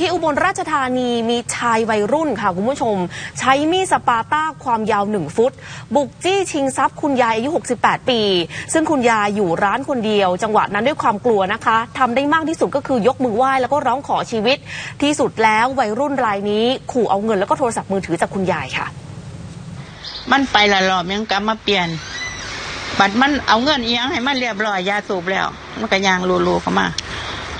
ที่อุบลราชธานีมีชายวัยรุ่นค่ะคุณผู้ชม ใช้มีดสปาต้าความยาวหนึ่งฟุต บุกจี้ชิงทรัพย์คุณยายอายุ 68 ปี ซึ่งคุณยายอยู่ร้านคนเดียว จังหวะนั้นด้วยความกลัวนะคะทำได้มากที่สุดก็คือยกมือไหว้แล้วก็ร้องขอชีวิต ที่สุดแล้ววัยรุ่นรายนี้ ขู่เอาเงินแล้วก็โทรศัพท์มือถือจากคุณยายค่ะ มันไปละรอบยังกลับมาเปลี่ยนบัดมันเอาเงินเอียงให้มันเรียบร้อยยาสูบแล้ว มันก็ยางรูๆเข้ามา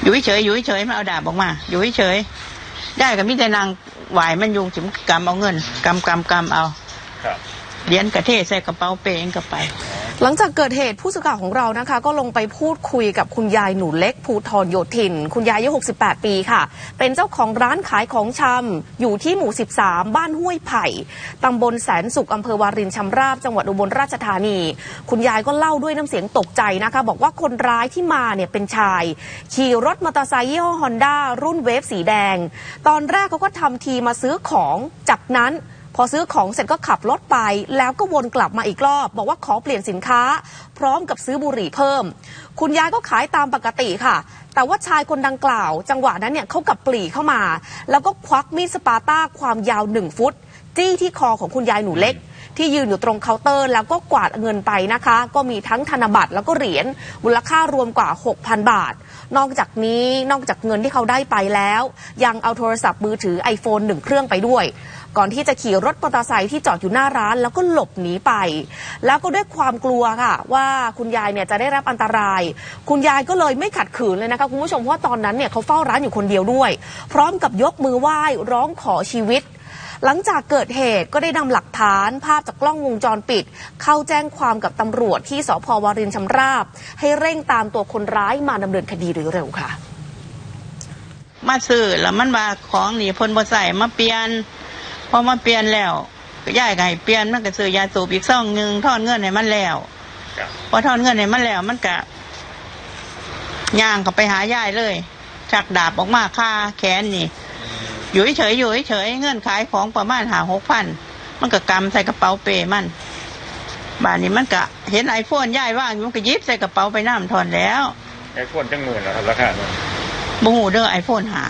อยู่เฉยๆอยู่เฉยๆมันเอาดาบออกมา อยู่เฉยๆได้กับมิแต่นางไหวายมันยุงจิมกำเอาเงินกำกำกำเอาครับเหรียญกระเทใส่กระเป๋าเปเองก็ไป หลังจากเกิดเหตุผู้สื่อข่าวของเรานะคะ ก็ลงไปพูดคุยกับคุณยายหนูเล็กภูทรโยธิน คุณยายอายุ 68 ปีค่ะ เป็นเจ้าของร้านขายของชำอยู่ที่หมู่ 13 บ้านห้วยไผ่ตำบลแสนสุขอำเภอวารินชำราบจังหวัดอุบลราชธานี คุณยายก็เล่าด้วยน้ำเสียงตกใจนะคะ บอกว่าคนร้ายที่มาเนี่ยเป็นชาย ขี่รถมอเตอร์ไซค์ยี่ห้อฮอนด้ารุ่นเวฟสีแดง ตอนแรกเขาก็ทำทีมาซื้อของจากนั้น พอซื้อของเสร็จก็ขับรถไป แล้วก็วนกลับมาอีกรอบ บอกว่าขอเปลี่ยนสินค้า พร้อมกับซื้อบุหรี่เพิ่ม คุณยายก็ขายตามปกติค่ะ แต่ว่าชายคนดังกล่าว จังหวะนั้นเนี่ยเขากับปลีเข้ามา แล้วก็ควักมีดสปาต้าความยาวหนึ่งฟุต จี้ที่คอของคุณยายหนูเล็ก ที่ยืนอยู่ตรงเคาน์เตอร์ แล้วก็กวาดเงินไปนะคะ ก็มีทั้งธนบัตรแล้วก็เหรียญมูลค่ารวมกว่า 6,000 บาท นอกจากนี้นอกจากเงินที่เขาได้ไปแล้ว ยังเอาโทรศัพท์มือถือ iPhone หนึ่งเครื่องไปด้วย ก่อนที่จะขี่รถมอเตอร์ไซค์ที่จอดอยู่หน้าร้าน แล้วก็หลบหนีไป แล้วก็ด้วยความกลัวค่ะ ว่าคุณยายเนี่ยจะได้รับอันตราย คุณยายก็เลยไม่ขัดขืนเลยนะคะคุณผู้ชมเพราะว่าตอนนั้นเนี่ยเขาเฝ้าร้านอยู่คนเดียวด้วย พร้อมกับยกมือไหว้ร้องขอชีวิต หลังจากเกิดเหตุก็ได้นำหลักฐานภาพจากกล้องวงจรปิด เข้าแจ้งความกับตำรวจที่สพวารินชำราบ ให้เร่งตามตัวคนร้ายมาดำเนินคดีโดยเร็วค่ะ มาซื้อแล้วมันว่าของนี่เพนบ่ใส่มาเปลี่ยนพอมาเปลี่ยนแล้วก็ย้ายก็ให้เปลี่ยนมันก็ซื้อยาสูบอีกซองหนึ่งทอนเงินให้มันแล้วครับพอทอนเงินให้มันแล้วมันก็ย่างก็ไปหายายเลยชักดาบออกมาคาแขนนี่ อยู่เฉยๆอยู่เฉยๆเงินขายของประมาณหาหกพันมันก็กำใส่กระเป๋าเปมันบ้านนี้มันก็เห็นไอโฟนย่ายว่างอยู่มันก็หยิบใส่กระเป๋าไปน้ำทอนแล้วไอโฟนจังหมื่นแล้วครับราคาเนี่ยบูหูเด้อไอโฟนหา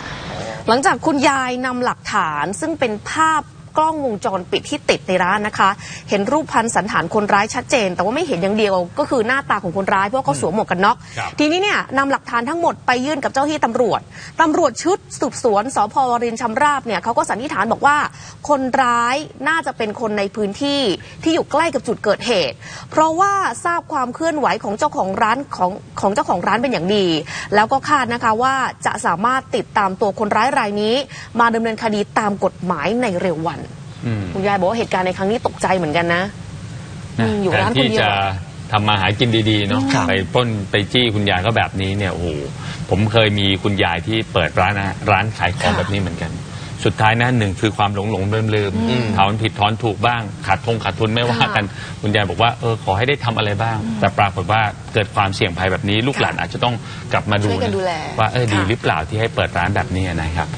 หลังจากคุณยายนำหลักฐานซึ่งเป็นภาพ กล้องวงจรปิดที่ติดในร้านนะคะ เห็นรูปพันสันฐานคนร้ายชัดเจน แต่ว่าไม่เห็นอย่างเดียวก็คือหน้าตาของคนร้ายเพราะว่าเขาสวมหมวกกันน็อกครับทีนี้เนี่ยนำหลักฐานทั้งหมดไปยื่นกับเจ้าที่ตำรวจตำรวจชุดสืบสวนสพวรินชำราบเนี่ยเขาก็สันนิษฐานบอกว่า คนร้ายน่าจะเป็นคนในพื้นที่ที่อยู่ใกล้กับจุดเกิดเหตุ เพราะว่าทราบความเคลื่อนไหวของเจ้าของร้านของของเจ้าของร้านเป็นอย่างดี แล้วก็คาดนะคะว่าจะสามารถติดตามตัวคนร้ายรายนี้ มาดำเนินคดีตามกฎหมายในเร็ววันอืม คุณยายบอกว่าเหตุการณ์ในครั้งนี้ตกใจเหมือนกันนะนะอืมอยู่แทร้านนคนที่เดียวจะทำมาหากินดีๆเนาะครับไปปล้นไปจี้คุณยายก็แบบนี้เนี่ยโอ้โหผมเคยมีคุณยายที่เปิดร้านอาร้านขายของแบบนี้เหมือนกัน สุดท้ายนะหนึ่งคือความหลงหลงลืมลืมๆถอนผิดถอนถูกบ้าง ขาดทงขาดทุนไม่ว่ากันคุณยายบอกว่าเออขอให้ได้ทำอะไรบ้าง แต่ปรากฏว่าเกิดความเสี่ยงภัยแบบนี้ ลูกหลานอาจจะต้องกลับมาดูช่วยกันนะดูแลว่าเออดีค่ะ หรือเปล่าที่ให้เปิดร้านแบบนี้นะครับ